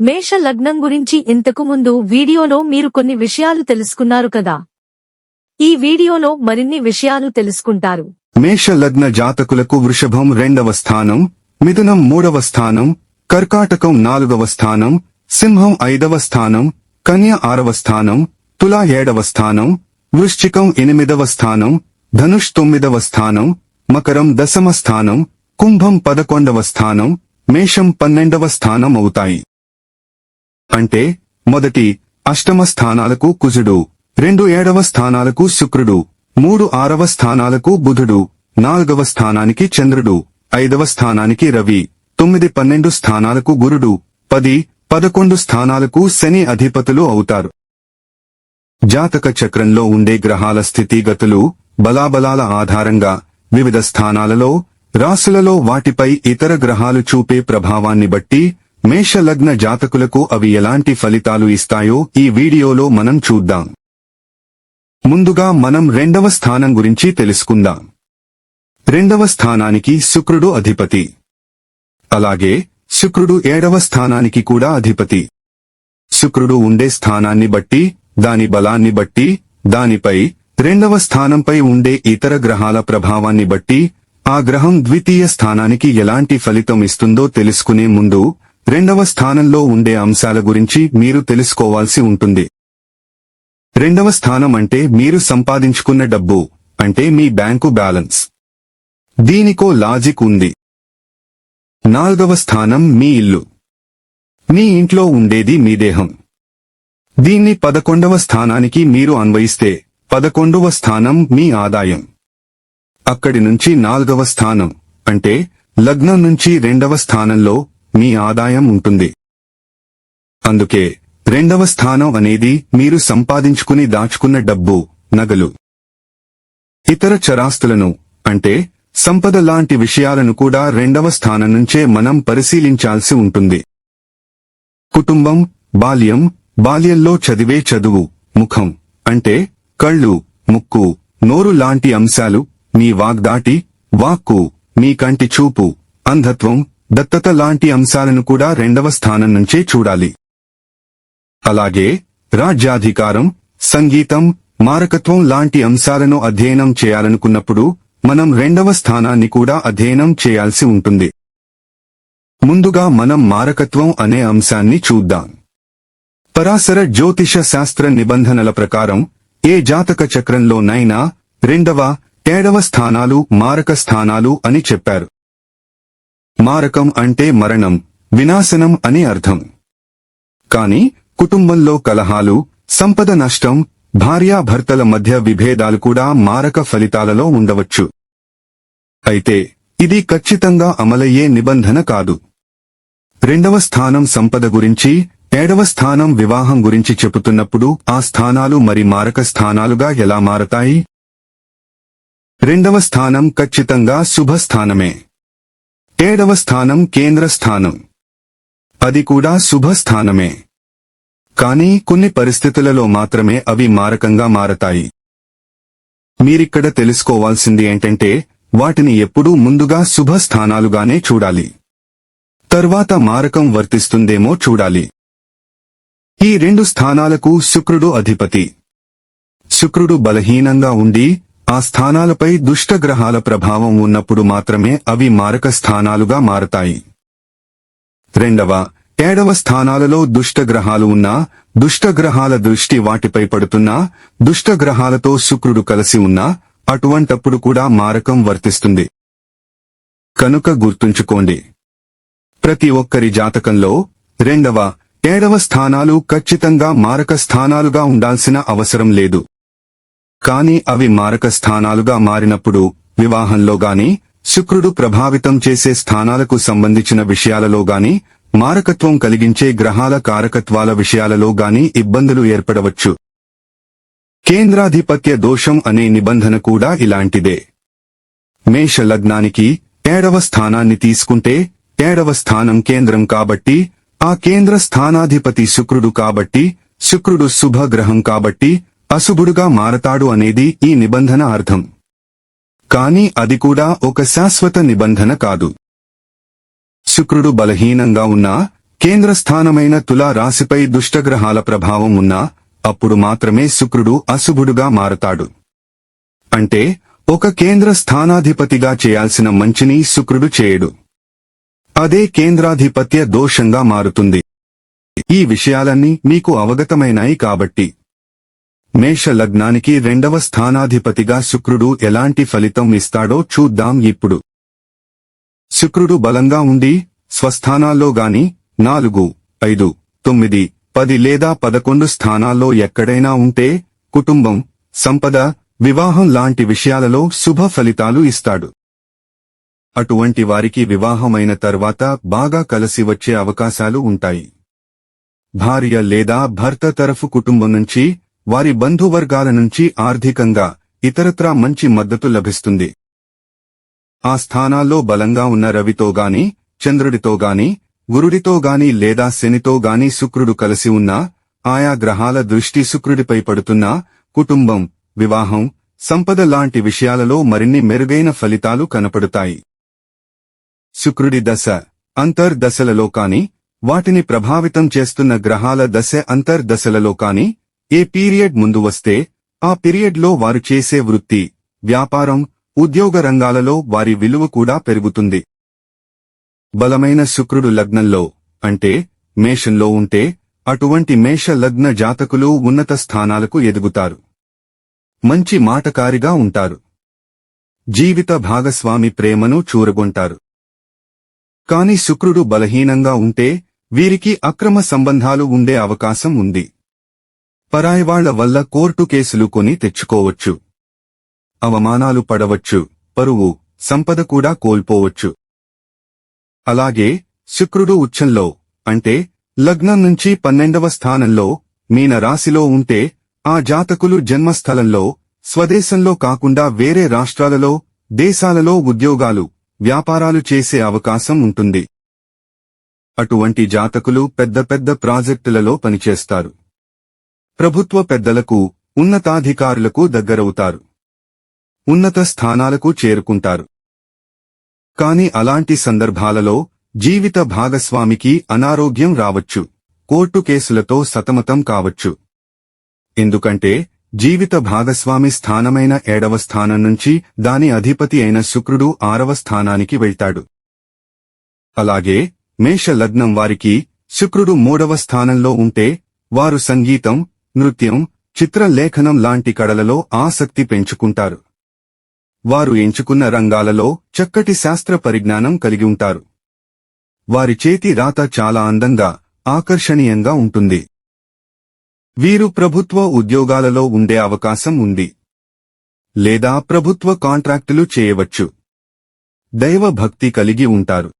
మేష లగ్నం గురించి ఇంతకు ముందు వీడియోలో మీరు కొన్ని విషయాలు తెలుసుకున్నారు కదా. ఈ వీడియోలో మరిన్ని విషయాలు తెలుసుకుంటారు. మేష లగ్న జాతకులకు వృషభం రెండవ స్థానం మిథునం మూడవ స్థానం కర్కాటకం నాలుగవ స్థానం సింహం ఐదవ స్థానం కన్య ఆరవ స్థానం తులా ఏడవ స్థానం వృశ్చికం ఎనిమిదవ స్థానం ధనుష్ తొమ్మిదవ స్థానం మకరం దశమ స్థానం కుంభం పదకొండవ స్థానం మేషం పన్నెండవ స్థానం అవుతాయి. అంటే మొదటి అష్టమ స్థానాలకు కుజుడు రెండు ఏడవ స్థానాలకు శుక్రుడు మూడు ఆరవ స్థానాలకు బుధుడు నాలుగవ స్థానానికి చంద్రుడు ఐదవ స్థానానికి రవి తొమ్మిది పన్నెండు స్థానాలకు గురుడు పది పదకొండు స్థానాలకు శని అధిపతులు అవుతారు. జాతక చక్రంలో ఉండే గ్రహాల స్థితిగతులు బలాబలాల ఆధారంగా వివిధ స్థానాలలో రాసులలో వాటిపై ఇతర గ్రహాలు చూపే ప్రభావాన్ని బట్టి మేషలగ్న జాతకులకు అవి ఎలాంటి ఫలితాలు ఇస్తాయో ఈ వీడియోలో మనం చూద్దాం. ముందుగా మనం రెండవ స్థానం గురించి తెలుసుకుందాం. రెండవ స్థానానికి శుక్రుడు అధిపతి. అలాగే శుక్రుడు ఏడవ స్థానానికి కూడా అధిపతి. శుక్రుడు ఉండే స్థానాన్ని బట్టి దాని బలాన్ని బట్టి దానిపై రెండవ స్థానంపై ఉండే ఇతర గ్రహాల ప్రభావాన్ని బట్టి ఆ గ్రహం ద్వితీయ స్థానానికి ఎలాంటి ఫలితం ఇస్తుందో తెలుసుకునే ముందు రెండవ స్థానంలో ఉండే అంశాల గురించి మీరు తెలుసుకోవాల్సి ఉంటుంది. రెండవ స్థానం అంటే మీరు సంపాదించుకున్న డబ్బు అంటే మీ బ్యాంకు బ్యాలెన్స్. దీనికో లాజిక్ ఉంది. నాలుగవ స్థానం మీ ఇల్లు. మీ ఇంట్లో ఉండేది మీ దేహం. దీన్ని పదకొండవ స్థానానికి మీరు అన్వయిస్తే పదకొండవ స్థానం మీ ఆదాయం. అక్కడి నుంచి నాలుగవ స్థానం అంటే లగ్నం నుంచి రెండవ స్థానంలో మీ ఆదాయం ఉంటుంది. అందుకే రెండవ స్థానం అనేది మీరు సంపాదించుకుని దాచుకున్న డబ్బు నగలు. ఇతర చరాస్తులను అంటే సంపద లాంటి విషయాలను కూడా రెండవ స్థానం నుంచే మనం పరిశీలించాల్సి ఉంటుంది. కుటుంబం బాల్యం బాల్యంలో చదివే చదువు ముఖం అంటే కళ్ళు ముక్కు నోరు లాంటి అంశాలు మీ వాగ్దాటి వాక్కు మీ కంటి చూపు అంధత్వం దత్తత లాంటి అంశాలను కూడా రెండవ స్థానం నుంచే చూడాలి. అలాగే రాజ్యాధికారం సంగీతం మారకత్వం లాంటి అంశాలను అధ్యయనం చేయాలనుకున్నప్పుడు మనం రెండవ స్థానాన్ని కూడా అధ్యయనం చేయాల్సి ఉంటుంది. ముందుగా మనం మారకత్వం అనే అంశాన్ని చూద్దాం. పరాశర జ్యోతిష శాస్త్ర నిబంధనల ప్రకారం ఏ జాతక చక్రంలోనైనా రెండవ ఏడవ స్థానాలు మారక స్థానాలు అని చెప్పారు. మారకం అంటే మరణం వినాశనం అని అర్థం. కాని కుటుంబంలో కలహాలు సంపద నష్టం భార్యాభర్తల మధ్య విభేదాలు కూడా మారక ఫలితాలలో ఉండవచ్చు. అయితే ఇది ఖచ్చితంగా అమలయ్యే నిబంధన కాదు. రెండవ స్థానం సంపద గురించి ఏడవ స్థానం వివాహం గురించి చెబుతున్నప్పుడు ఆ స్థానాలు మరి మారక స్థానాలుగా ఎలా మారతాయి? రెండవ స్థానం ఖచ్చితంగా శుభ స్థానమే ఏడవ స్థానం కేంద్ర స్థానం. అది కూడా శుభ స్థానమే. కానీ కొన్ని పరిస్థితులలో మాత్రమే అవి మారకంగా మారతాయి. మీరిక్కడ తెలుసుకోవాల్సింది ఏంటంటే వాటిని ఎప్పుడూ ముందుగా శుభ స్థానాలుగానే చూడాలి. తర్వాత మారకం వర్తిస్తుందేమో చూడాలి. ఈ రెండు స్థానాలకు శుక్రుడు అధిపతి. శుక్రుడు బలహీనంగా ఉండి ఆ స్థానాలపై దుష్టగ్రహాల ప్రభావం ఉన్నప్పుడు మాత్రమే అవి మారక స్థానాలుగా మారతాయి. రెండవ ఏడవ స్థానాలలో దుష్టగ్రహాలు ఉన్నా దుష్టగ్రహాల దృష్టి వాటిపై పడుతున్నా దుష్టగ్రహాలతో శుక్రుడు కలిసి ఉన్నా అటువంటప్పుడు కూడా మారకం వర్తిస్తుంది. కనుక గుర్తుంచుకోండి. ప్రతి ఒక్కరి జాతకంలో రెండవ ఏడవ స్థానాలు ఖచ్చితంగా మారక స్థానాలుగా ఉండాల్సిన అవసరం లేదు. కానీ అవి మారక స్థానాలుగా మారినప్పుడు వివాహంలో గాని శుక్రుడు ప్రభావితం చేసే స్థానాలకు సంబంధించిన విషయాలలో గాని మారకత్వం కలిగించే గ్రహాల కారకత్వాల విషయాలలో గాని ఇబ్బందులు ఏర్పడవచ్చు. కేంద్రాధిపత్య దోషం అనే నిబంధన కూడా ఇలాంటిదే. మేష లగ్నానికి ఏడవ స్థానాన్ని తీసుకుంటే ఏడవ స్థానం కేంద్రం కాబట్టి ఆ కేంద్ర స్థానాధిపతి శుక్రుడు కాబట్టి శుక్రుడు శుభ గ్రహం కాబట్టి అశుభుడుగా మారతాడు అనేది ఈ నిబంధన అర్థం. కాని అది కూడా ఒక శాశ్వత నిబంధన కాదు. శుక్రుడు బలహీనంగా ఉన్నా కేంద్ర స్థానమైన తులా రాశిపై దుష్టగ్రహాల ప్రభావం ఉన్నా అప్పుడు మాత్రమే శుక్రుడు అశుభుడుగా మారతాడు. అంటే ఒక కేంద్ర స్థానాధిపతిగా చేయాల్సిన మంచిని శుక్రుడు చేయడు. అదే కేంద్రాధిపత్య దోషంగా మారుతుంది. ఈ విషయాలన్నీ మీకు అవగతమైనాయి కాబట్టి. మేష లగ్నానికి రెండవ స్థానాధిపతిగా శుక్రుడు ఎలాంటి ఫలితం ఇస్తాడో చూద్దాం ఇప్పుడు. శుక్రుడు బలంగా ఉండి స్వస్థానాల్లో గాని నాలుగు ఐదు తొమ్మిది పది లేదా పదకొండు స్థానాల్లో ఎక్కడైనా ఉంటే కుటుంబం సంపద వివాహం లాంటి విషయాలలో శుభ ఫలితాలు ఇస్తాడు. అటువంటి వారికి వివాహమైన తర్వాత బాగా కలిసి వచ్చే అవకాశాలు ఉంటాయి. భార్య లేదా భర్త తరఫు కుటుంబం నుంచి వారి బంధువర్గాల నుంచి ఆర్థికంగా ఇతరత్రా మంచి మద్దతు లభిస్తుంది. ఆ స్థానాల్లో బలంగా ఉన్న రవితో గాని చంద్రుడితో గాని గురుడితో గాని లేదా శనితో గాని శుక్రుడు కలిసి ఉన్నా ఆయా గ్రహాల దృష్టి శుక్రుడిపై పడుతున్నా కుటుంబం వివాహం సంపద లాంటి విషయాలలో మరిన్ని మెరుగైన ఫలితాలు కనపడుతాయి. శుక్రుడి దశ అంతర్దశలలో కాని వాటిని ప్రభావితం చేస్తున్న గ్రహాల దశ అంతర్దశలలో కాని ఏ పీరియడ్ ముందు వస్తే ఆ పీరియడ్లో వారు చేసే వృత్తి వ్యాపారం ఉద్యోగ రంగాలలో వారి విలువ కూడా పెరుగుతుంది. బలమైన శుక్రుడు లగ్నంలో అంటే మేషంలో ఉంటే అటువంటి మేష లగ్న జాతకులు ఉన్నత స్థానాలకు ఎదుగుతారు. మంచి మాటకారిగా ఉంటారు. జీవిత భాగస్వామి ప్రేమను చూరగొంటారు. కాని శుక్రుడు బలహీనంగా ఉంటే వీరికి అక్రమ సంబంధాలు ఉండే అవకాశం ఉంది. పరాయివాళ్ళ వల్ల కోర్టు కేసులు కొని తెచ్చుకోవచ్చు. అవమానాలు పడవచ్చు. పరువు సంపద కూడా కోల్పోవచ్చు. అలాగే శుక్రుడు ఉచ్చంలో అంటే లగ్నం నుంచి పన్నెండవ స్థానంలో మీన రాశిలో ఉంటే ఆ జాతకులు జన్మస్థలంలో స్వదేశంలో కాకుండా వేరే రాష్ట్రాలలో దేశాలలో ఉద్యోగాలు వ్యాపారాలు చేసే అవకాశం ఉంటుంది. అటువంటి జాతకులు పెద్ద పెద్ద ప్రాజెక్టులలో పనిచేస్తారు. ప్రభుత్వ పెద్దలకు ఉన్నతాధికారులకు దగ్గరవుతారు. ఉన్నత స్థానాలకు చేరుకుంటారు. కాని అలాంటి సందర్భాలలో జీవిత భాగస్వామికి అనారోగ్యం రావచ్చు. కోర్టు కేసులతో సతమతం కావచ్చు. ఎందుకంటే జీవిత భాగస్వామి స్థానమైన ఏడవ స్థానం నుంచి దాని అధిపతి అయిన శుక్రుడు ఆరవ స్థానానికి వెళ్తాడు. అలాగే మేష లగ్నం వారికి శుక్రుడు మూడవ స్థానంలో ఉంటే వారు సంగీతం నృత్యం చిత్రలేఖనం లాంటి కళలలో ఆసక్తి పెంచుకుంటారు. వారు ఎంచుకున్న రంగాలలో చక్కటి శాస్త్ర పరిజ్ఞానం కలిగి ఉంటారు. వారి చేతి రాత చాలా అందంగా ఆకర్షణీయంగా ఉంటుంది. వీరు ప్రభుత్వ ఉద్యోగాలలో ఉండే అవకాశం ఉంది. లేదా ప్రభుత్వ కాంట్రాక్టులు చేయవచ్చు. దైవ భక్తి కలిగి ఉంటారు.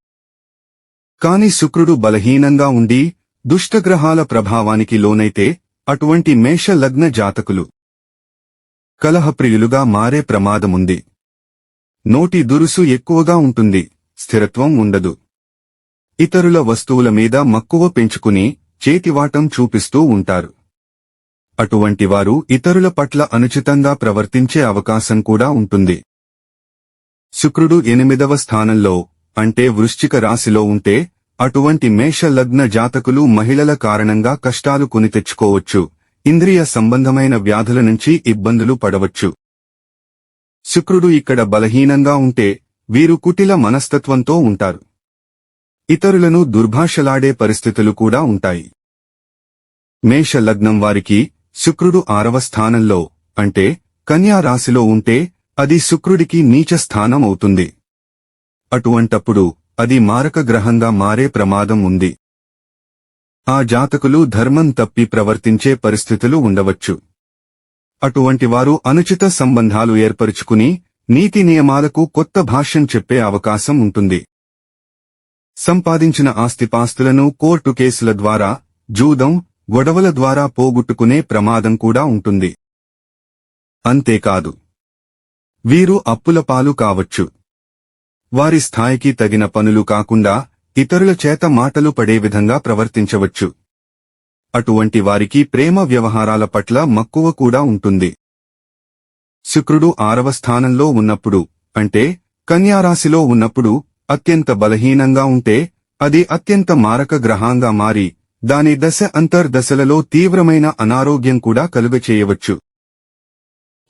కాని శుక్రుడు బలహీనంగా ఉండి దుష్టగ్రహాల ప్రభావానికి లోనైతే అటువంటి మేష లగ్న జాతకులు. కలహప్రియులుగా మారే ప్రమాదముంది. నోటి దురుసు ఎక్కువగా ఉంటుంది స్థిరత్వం ఉండదు. ఇతరుల వస్తువుల మీద మక్కువ పెంచుకుని చేతివాటం చూపిస్తూ ఉంటారు. అటువంటి వారు ఇతరుల పట్ల అనుచితంగా ప్రవర్తించే అవకాశం కూడా ఉంటుంది. శుక్రుడు ఎనిమిదవ స్థానంలో అంటే వృశ్చిక రాశిలో ఉంటే అటువంటి మేష లగ్న జాతకులు మహిళల కారణంగా కష్టాలు కొని తెచ్చుకోవచ్చు ఇంద్రియ సంబంధమైన వ్యాధుల నుంచి ఇబ్బందులు పడవచ్చు. శుక్రుడు ఇక్కడ బలహీనంగా ఉంటే వీరు కుటిల మనస్తత్వంతో ఉంటారు. ఇతరులను దుర్భాషలాడే పరిస్థితులు కూడా ఉంటాయి. మేష లగ్నం వారికి శుక్రుడు ఆరవ స్థానంలో అంటే కన్యా రాశిలో ఉంటే అది శుక్రుడికి నీచ స్థానం అవుతుంది. అటువంటప్పుడు అది మారక గ్రహంగా మారే ప్రమాదం ఉంది. ఆ జాతకులు ధర్మం తప్పి ప్రవర్తించే పరిస్థితులు ఉండవచ్చు. అటువంటి వారు అనుచిత సంబంధాలు ఏర్పరుచుకుని నీతి నియమాలకు కొత్త భాష్యం చెప్పే అవకాశం ఉంటుంది. సంపాదించిన ఆస్తిపాస్తులను కోర్టు కేసుల ద్వారా జూదం గొడవల ద్వారా పోగొట్టుకునే ప్రమాదం కూడా ఉంటుంది. అంతేకాదు. వీరు అప్పుల పాలు కావచ్చు. వారి స్థాయికి తగిన పనులు కాకుండా ఇతరుల చేత మాటలు పడే విధంగా ప్రవర్తించవచ్చు. అటువంటి వారికి ప్రేమ వ్యవహారాల పట్ల మక్కువ కూడా ఉంటుంది. శుక్రుడు ఆరవ స్థానంలో ఉన్నప్పుడు అంటే కన్యారాశిలో ఉన్నప్పుడు అత్యంత బలహీనంగా ఉంటే అది అత్యంత మారక గ్రహంగా మారి దాని దశ అంతర్దశలలో తీవ్రమైన అనారోగ్యం కూడా కలుగచేయవచ్చు.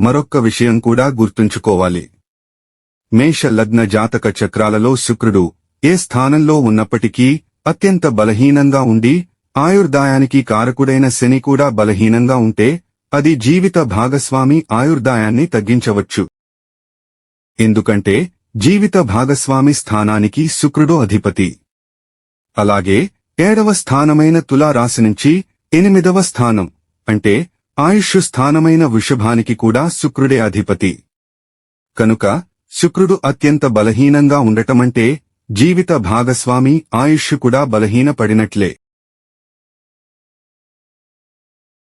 మరొక్క విషయం కూడా గుర్తుంచుకోవాలి. మేష లగ్న జాతక చక్రాలలో శుక్రుడు ఏ స్థానంలో ఉన్నప్పటికీ అత్యంత బలహీనంగా ఉండి ఆయుర్దాయానికి కారకుడైన శని కూడా బలహీనంగా ఉంటే అది జీవిత భాగస్వామి ఆయుర్దాయాన్ని తగ్గించవచ్చు. ఎందుకంటే జీవిత భాగస్వామి స్థానానికి శుక్రుడు అధిపతి. అలాగే ఏడవ స్థానమైన తులారాశి నుంచి ఎనిమిదవ స్థానం అంటే ఆయుష్ స్థానమైన వృషభానికి కూడా శుక్రుడే అధిపతి. కనుక శుక్రుడు అత్యంత బలహీనంగా ఉండటమంటే జీవిత భాగస్వామి ఆయుష్ కూడా బలహీనపడినట్లే.